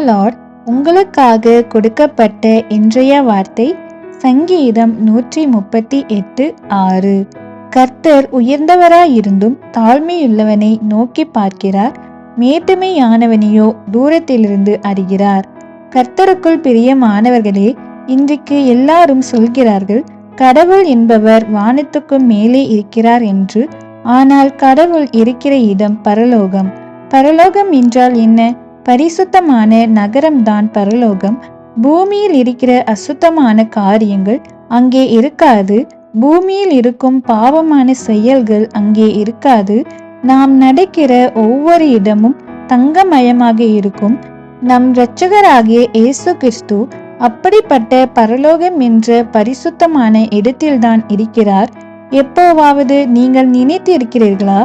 Lord உங்களுக்காக கொடுக்கப்பட்ட இன்றைய வார்த்தை சங்கீதம் நூற்றி முப்பத்தி எட்டு ஆறு. கர்த்தர் உயர்ந்தவராயிருந்தும் தாழ்மையுள்ளவனை நோக்கி பார்க்கிறார். மேட்டுமையானவனையோ தூரத்திலிருந்து அறிகிறார். கர்த்தருக்குள் பிரியமானவர்களே இன்றைக்கு எல்லாரும் சொல்கிறார்கள் கடவுள் என்பவர் வானத்துக்கும் மேலே இருக்கிறார் என்று ஆனால் கடவுள் இருக்கிற இடம் பரலோகம். பரலோகம் என்றால் என்ன? பரிசுத்தமான நகரம்தான் பரலோகம். பூமியில் இருக்கிற அசுத்தமான காரியங்கள் அங்கே இருக்காது. பூமியில் இருக்கும் பாவமான செயல்கள் அங்கே இருக்காது. நாம் நடக்கிற ஒவ்வொரு இடமும் தங்கமயமாக இருக்கும். நம் இரட்சகராகிய இயேசு கிறிஸ்து அப்படிப்பட்ட பரலோகம் என்ற பரிசுத்தமான இடத்தில்தான் இருக்கிறார். எப்போவாவது நீங்கள் நினைத்திருக்கிறீர்களா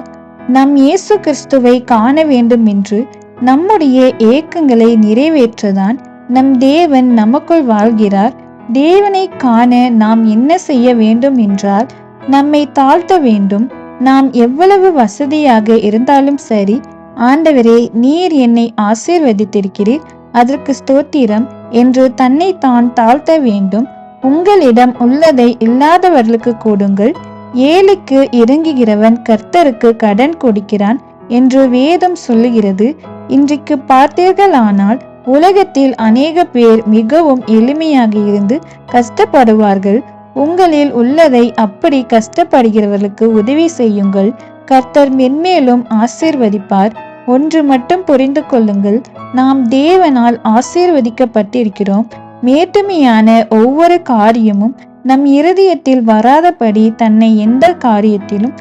நம் இயேசு கிறிஸ்துவை காண வேண்டும் என்று நம்முடைய ஏக்கங்களை நிறைவேற்றதான் நம் தேவன் நமக்குள் வாழ்கிறார். தேவனை காண நாம் என்ன செய்ய வேண்டும் என்றால் நம்மை தாழ்த்த வேண்டும். நாம் எவ்வளவு வசதியாக இருந்தாலும் சரி ஆண்டவரே நீர் என்னை ஆசீர்வதித்திருக்கிறீர். அதற்கு ஸ்தோத்திரம். என்று தன்னை தான் தாழ்த்த வேண்டும். உங்களிடம் உள்ளதை இல்லாதவர்களுக்கு கொடுங்கள். ஏழைக்கு இறங்குகிறவன் கர்த்தருக்கு கடன் கொடுக்கிறான் என்று வேதம் சொல்லுகிறது. இன்றைக்கு பார்த்தீர்களானால் உலகத்தில் அநேக பேர் மிகவும் எளிமையாக இருந்து கஷ்டப்படுவார்கள். உங்களில் உள்ளதை அப்படி கஷ்டப்படுகிறவர்களுக்கு உதவி செய்யுங்கள். கர்த்தர் மென்மேலும் ஆசீர்வதிப்பார். ஒன்று மட்டும் புரிந்து கொள்ளுங்கள். நாம் தேவனால் ஆசீர்வதிக்கப்பட்டிருக்கிறோம். மேட்டுமையான ஒவ்வொரு காரியமும் நம் இருதயத்தில் வராதபடி தன்னை எந்த காரியத்திலும்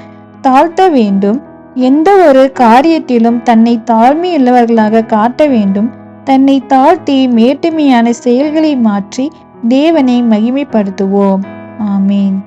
தாழ்த்த வேண்டும். எந்த ஒரு காரியத்திலும் தன்னை தாழ்மையுள்ளவர்களாக காட்ட வேண்டும். தன்னை தாழ்த்தி மேட்டுமையான செயல்களை மாற்றி தேவனை மகிமைப்படுத்துவோம். ஆமீன்.